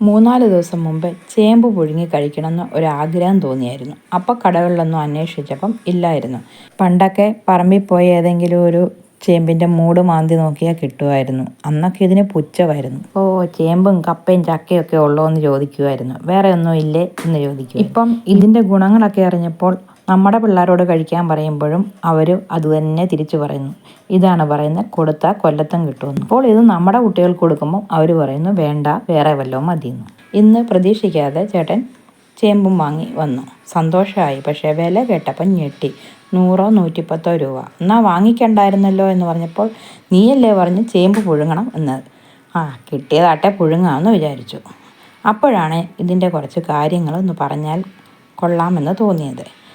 മൂന്നാൽ ദിവസം മുമ്പ് ചേമ്പ് പുഴുങ്ങി കഴിക്കണമെന്ന് ഒരാഗ്രഹം തോന്നിയായിരുന്നു. അപ്പോൾ കടകളിലൊന്നും അന്വേഷിച്ചപ്പം ഇല്ലായിരുന്നു. പണ്ടൊക്കെ പറമ്പിൽ പോയി ഏതെങ്കിലും ഒരു ചേമ്പിന്റെ മൂട് മാന്തി നോക്കിയാൽ കിട്ടുമായിരുന്നു. അന്നൊക്കെ ഇതിന് പുച്ഛമായിരുന്നു. ഓ ചേമ്പും കപ്പയും ചക്കയും ഒക്കെ ഉള്ളോ എന്ന് ചോദിക്കുമായിരുന്നു. വേറെ ഒന്നും ഇല്ലേ എന്ന് ചോദിക്കും ഇപ്പം ഇതിന്റെ ഗുണങ്ങളൊക്കെ അറിഞ്ഞപ്പോൾ നമ്മുടെ പിള്ളേരോട് കഴിക്കാൻ പറയുമ്പോഴും അവർ അതുതന്നെ തിരിച്ചു പറയുന്നു. ഇതാണ് പറയുന്നത് കൊടുത്താൽ കൊല്ലത്തും കിട്ടുമെന്ന്. അപ്പോൾ ഇത് നമ്മുടെ കുട്ടികൾക്ക് കൊടുക്കുമ്പോൾ അവർ പറയുന്നു വേണ്ട വേറെ വല്ലതും മതിയെന്ന്. ഇന്ന് പ്രതീക്ഷിക്കാതെ ചേട്ടൻ ചേമ്പും വാങ്ങി വന്നു. സന്തോഷമായി പക്ഷേ വില കേട്ടപ്പം ഞെട്ടി. നൂറോ നൂറ്റിപ്പത്തോ രൂപ. എന്നാൽ വാങ്ങിക്കണ്ടായിരുന്നല്ലോ എന്ന് പറഞ്ഞപ്പോൾ നീയല്ലേ പറഞ്ഞ് ചേമ്പ് പുഴുങ്ങണം എന്നത് ആ കിട്ടിയതാട്ടെ പുഴുങ്ങാമെന്ന് വിചാരിച്ചു. അപ്പോഴാണ് ഇതിന്റെ കുറച്ച് കാര്യങ്ങളൊന്ന് പറഞ്ഞാൽ കൊള്ളാമെന്ന് തോന്നിയത്.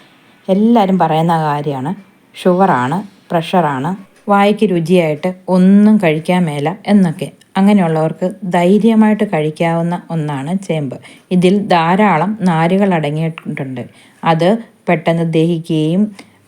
എല്ലാവരും പറയുന്ന കാര്യമാണ്. ഷുഗറാണ് പ്രഷറാണ് വായിക്ക് രുചിയായിട്ട് ഒന്നും കഴിക്കാൻ മേല എന്നൊക്കെ. അങ്ങനെയുള്ളവർക്ക് ധൈര്യമായിട്ട് കഴിക്കാവുന്ന ഒന്നാണ് ചേമ്പ്. ഇതിൽ ധാരാളം നാരുകൾ അടങ്ങിയിട്ടുണ്ട്. അത് പെട്ടെന്ന് ദഹിക്കുകയും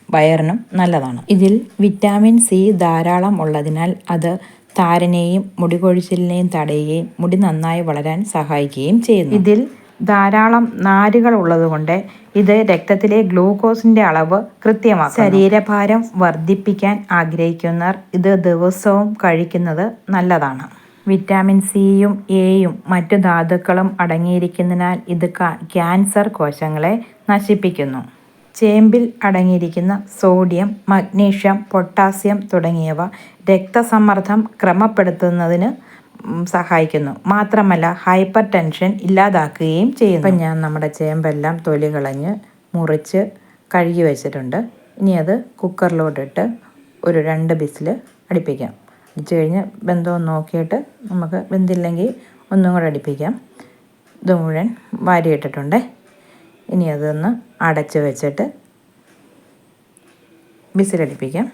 വയറിനും നല്ലതാണ്. ഇതിൽ വിറ്റാമിൻ സി ധാരാളം ഉള്ളതിനാൽ അത് താരനെയും മുടി കൊഴിച്ചിലിനെയും തടയുകയും മുടി നന്നായി വളരാൻ സഹായിക്കുകയും ചെയ്യുന്നു. ഇതിൽ ധാരാളം നാരുകൾ ഉള്ളതുകൊണ്ട് ഇത് രക്തത്തിലെ ഗ്ലൂക്കോസിന്റെ അളവ് കൃത്യമാക്കും ശരീരഭാരം വർദ്ധിപ്പിക്കാൻ ആഗ്രഹിക്കുന്നവർ ഇത് ദിവസവും കഴിക്കുന്നത് നല്ലതാണ്. വിറ്റാമിൻ സിയും എയും മറ്റു ധാതുക്കളും അടങ്ങിയിരിക്കുന്നതിനാൽ ഇത് ക്യാൻസർ കോശങ്ങളെ നശിപ്പിക്കുന്നു. ചേമ്പിൽ അടങ്ങിയിരിക്കുന്ന സോഡിയം മഗ്നീഷ്യം പൊട്ടാസ്യം തുടങ്ങിയവ രക്തസമ്മർദ്ദം ക്രമപ്പെടുത്തുന്നതിന് സഹായിക്കുന്നു. മാത്രമല്ല ഹൈപ്പർ ടെൻഷൻ ഇല്ലാതാക്കുകയും ചെയ്യുന്നു. ഇപ്പം ഞാൻ നമ്മുടെ ചേമ്പെല്ലാം തൊലി കളഞ്ഞ് മുറിച്ച് കഴുകി വെച്ചിട്ടുണ്ട്. ഇനി അത് കുക്കറിലോട്ടിട്ട് ഒരു രണ്ട് ബിസിൽ അടുപ്പിക്കാം. അടിച്ചു കഴിഞ്ഞ് ബന്ധം നോക്കിയിട്ട് നമുക്ക് ബന്ധില്ലെങ്കിൽ ഒന്നും കൂടെ അടുപ്പിക്കാം. ഇത് മുഴുവൻ വാരിയിട്ടിട്ടുണ്ട്. ഇനി അതൊന്ന് അടച്ച് വെച്ചിട്ട് ബിസിലടിപ്പിക്കാം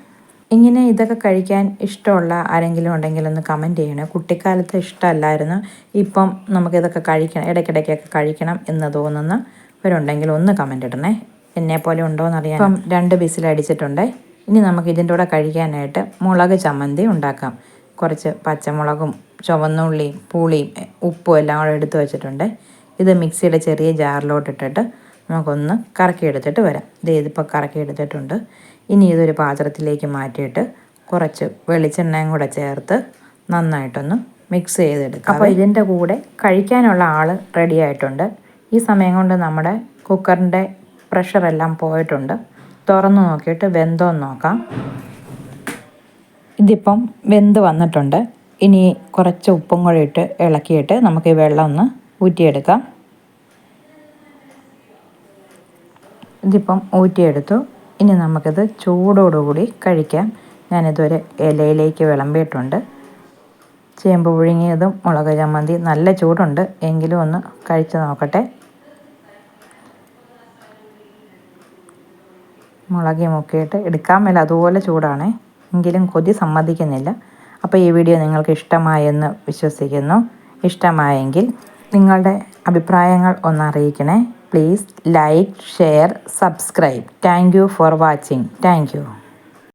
ഇങ്ങനെ ഇതൊക്കെ കഴിക്കാൻ ഇഷ്ടമുള്ള ആരെങ്കിലും ഉണ്ടെങ്കിൽ ഒന്ന് കമന്റ് ചെയ്യണേ. കുട്ടിക്കാലത്ത് ഇഷ്ടമല്ലായിരുന്നു. ഇപ്പം നമുക്കിതൊക്കെ കഴിക്കണം ഇടയ്ക്കിടയ്ക്കൊക്കെ കഴിക്കണം എന്ന് തോന്നുന്നവരുണ്ടെങ്കിൽ ഒന്ന് കമന്റ് ഇടണേ. എന്നെ പോലെ ഉണ്ടോ എന്നറിയാം ഇപ്പം രണ്ട് ബിസിലടിച്ചിട്ടുണ്ട് ഇനി നമുക്ക് ഇതിന്റെ കൂടെ കഴിക്കാനായിട്ട് മുളക് ചമ്മന്തി ഉണ്ടാക്കാം. കുറച്ച് പച്ചമുളകും ചുവന്നുള്ളിയും പുളിയും ഉപ്പും എല്ലാം കൂടെ എടുത്ത് വെച്ചിട്ടുണ്ട്. ഇത് മിക്സിയുടെ ചെറിയ ജാറിലോട്ടിട്ടിട്ട് നമുക്കൊന്ന് കറക്കി എടുത്തിട്ട് വരാം. ഇത് ഇതിപ്പോൾ കറക്കി എടുത്തിട്ടുണ്ട് ഇനി ഇതൊരു പാത്രത്തിലേക്ക് മാറ്റിയിട്ട് കുറച്ച് വെളിച്ചെണ്ണയും കൂടെ ചേർത്ത് നന്നായിട്ടൊന്ന് മിക്സ് ചെയ്തെടുക്കാം. അപ്പോൾ ഇതിന്റെ കൂടെ കഴിക്കാനുള്ള ആൾ റെഡി ആയിട്ടുണ്ട്. ഈ സമയം കൊണ്ട് നമ്മുടെ കുക്കറിന്റെ പ്രഷറെല്ലാം പോയിട്ടുണ്ട്. തുറന്നു നോക്കിയിട്ട് വെന്തോ നോക്കാം. ഇതിപ്പം വെന്ത് വന്നിട്ടുണ്ട്. ഇനി കുറച്ച് ഉപ്പും കൂടെ ഇട്ട് ഇളക്കിയിട്ട് നമുക്ക് ഈ വെള്ളം ഒന്ന് ഊറ്റിയെടുക്കാം. ഇതിപ്പം ഊറ്റിയെടുത്തു. ഇനി നമുക്കിത് ചൂടോടുകൂടി കഴിക്കാം. ഞാനിതൊരു ഇലയിലേക്ക് വിളമ്പിയിട്ടുണ്ട്. ചേമ്പ് പുഴുങ്ങിയതും മുളക് ചമ്മന്തി നല്ല ചൂടുണ്ട്. എങ്കിലും ഒന്ന് കഴിച്ചു നോക്കട്ടെ. മുളകി മുക്കിയിട്ട് എടുക്കാൻ മേല അതുപോലെ ചൂടാണ്. എങ്കിലും കൊതി സമ്മതിക്കുന്നില്ല. അപ്പോൾ ഈ വീഡിയോ നിങ്ങൾക്ക് ഇഷ്ടമായെന്ന് വിശ്വസിക്കുന്നു. ഇഷ്ടമായെങ്കിൽ നിങ്ങളുടെ അഭിപ്രായങ്ങൾ ഒന്ന് അറിയിക്കണേ. Please like, share, subscribe. Thank you for watching. Thank you.